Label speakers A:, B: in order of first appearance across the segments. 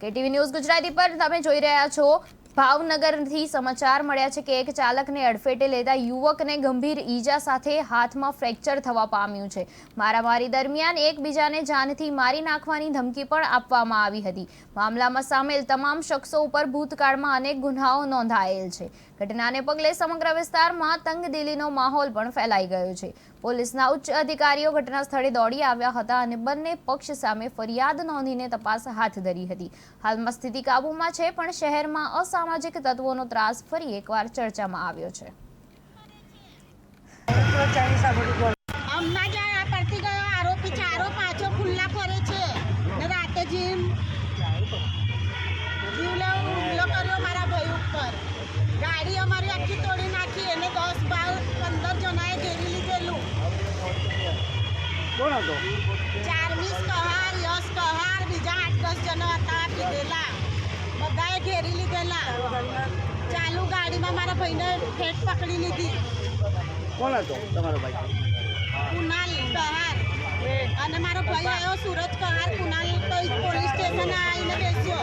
A: KTV news Gujarati પર તમે જોઈ રહ્યા છો. ભાવનગરથી સમાચાર મળ્યા છે કે એક ચાલકને અડફેટે લેતા યુવકને ગંભીર ઈજા સાથે હાથમાં ફ્રેક્ચર થવા પામ્યું છે. મારામારી દરમિયાન એકબીજાને જાનથી મારી નાખવાની ધમકી પણ આપવામાં આવી હતી. મામલામાં સામેલ તમામ શખ્સો ઉપર ભૂતકાળમાં અનેક ગુનાઓ નોંધાયેલ છે. ઘટનાને પગલે સમગ્ર વિસ્તારમાં તંગદિલીનો માહોલ પણ ફેલાઈ ગયો છે. પોલીસના ઉચ્ચ અધિકારીઓ ઘટના સ્થળે દોડી આવ્યા હતા અને બંને પક્ષ સામે ફરિયાદ નોંધીને તપાસ હાથ ધરી હતી. હાલમાં સ્થિતિ કાબૂમાં છે, પણ શહેરમાં અસામાજિક તત્વોનો ત્રાસ ફરી એકવાર ચર્ચામાં આવ્યો છે.
B: આરોપી ચારો ખુલ્લા ફરે છે. ને જીમ જીવલેવો હુમલો કર્યો મારા ભાઈ ઉપર. ગાડી અમારી આખી તોડી નાખી, એને દસ બાર, પંદર જણાએ ઘેરી લીધેલું.
C: કોણ હતો
B: ઘેરી લીધેલા. ચાલુ ગાડીમાં મારા ભાઈને ફેટ પકડી લીધી.
C: કોણ હતો તમારો ભાઈ?
B: કુનાલ કહાર. અને મારો ભાઈ આવ્યો સુરત કહાર. કુનાલ પોલીસ સ્ટેશન આવીને બેસ્યો.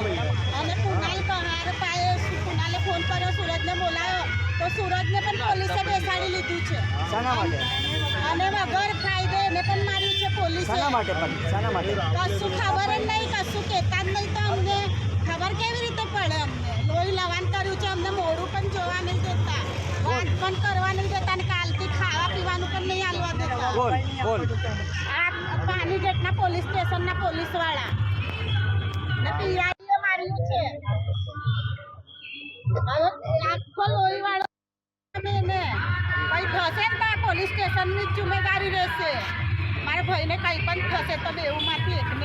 B: અને કુનાલ કહાર પાસે કુનાલે ફોન કર્યો સુરજને બોલાવ્યો તો સુરજને પણ પોલીસે બેસાડી લીધું છે.
C: શાના માટે?
B: અને વગર ફાયદે એને પણ માર્યું છે પોલીસે.
C: શાના માટે પણ? શાના માટે?
B: કશું ખબર જ નહીં કશું કહેતા જ નહીં તો અમને ખબર કેવી રીતે પડે અમને લોહી લવાન કર્યું છે અમને મોડું પણ જોવા નહીં દેતા વાત પણ કરવા નહીં દેતા ને કાલથી ખાવા પીવાનું પણ નહીં આલવા દેતા.
C: કોણ કોણ
B: આ પાણી ગેટના પોલીસ સ્ટેશનના પોલીસવાળા ને પીઆઈએ માર્યું છે. આખો લોહી વાળો અમે એને ભાઈ થશે ને પોલીસ સ્ટેશનની જિમ્મેદારી રહેશે. મારા ભાઈને કંઈ પણ થશે તો બેઉમાંથી આજ